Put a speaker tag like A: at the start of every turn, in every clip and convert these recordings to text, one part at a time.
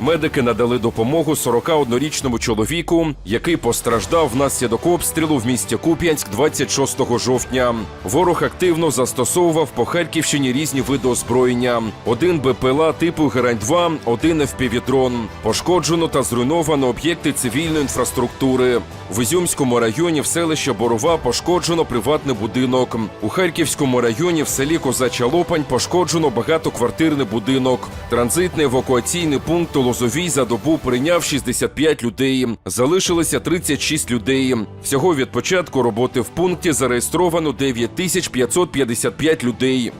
A: Медики надали допомогу 41-річному чоловіку, який постраждав внаслідок обстрілу в місті Куп'янськ 26 жовтня. Ворог активно застосовував по Харківщині різні види озброєння: один БПЛА типу Герань-2, один FPV-дрон. Пошкоджено та зруйновано об'єкти цивільної інфраструктури. В Ізюмському районі в селищі Борова пошкоджено приватний будинок. У Харківському районі в селі Козача Лопань пошкоджено багатоквартирний будинок. Транзитний евакуаційний пункт Лозовій за добу прийняв 65 людей. Залишилося 36 людей. Всього від початку роботи в пункті зареєстровано 9555 людей.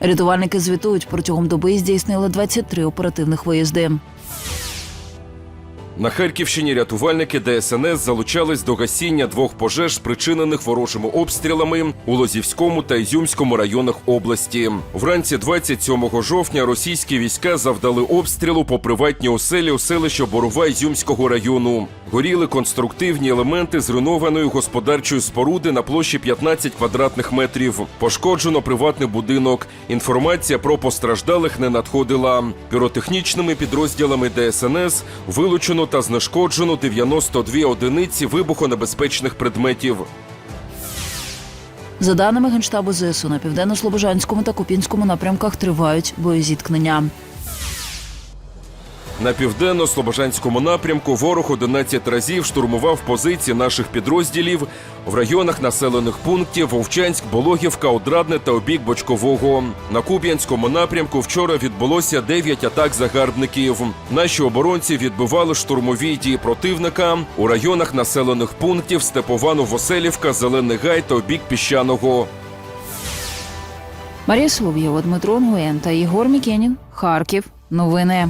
B: Рятувальники звітують, протягом доби здійснили 23 оперативних виїзди.
A: На Харківщині рятувальники ДСНС залучались до гасіння двох пожеж, спричинених ворожими обстрілами у Лозівському та Ізюмському районах області. Вранці 27 жовтня російські війська завдали обстрілу по приватній оселі у селищі Борова Ізюмського району. Горіли конструктивні елементи зруйнованої господарчої споруди на площі 15 квадратних метрів. Пошкоджено приватний будинок. Інформація про постраждалих не надходила. Піротехнічними підрозділами ДСНС вилучено та знешкоджено 92 одиниці вибухонебезпечних предметів.
B: За даними Генштабу ЗСУ, на південно-слобожанському та Купінському напрямках тривають боєзіткнення.
A: На південно-слобожанському напрямку ворог 11 разів штурмував позиції наших підрозділів в районах населених пунктів Вовчанськ, Бологівка, Одрадне та обік Бочкового. На Куп'янському напрямку вчора відбулося 9 атак загарбників. Наші оборонці відбивали штурмові дії противника у районах населених пунктів Степова Новоселівка, Зелений Гай та обік Піщаного.
B: Марія Солов'єва, Дмитро Нгуєн та Єгор Мікенін. Харків. Новини.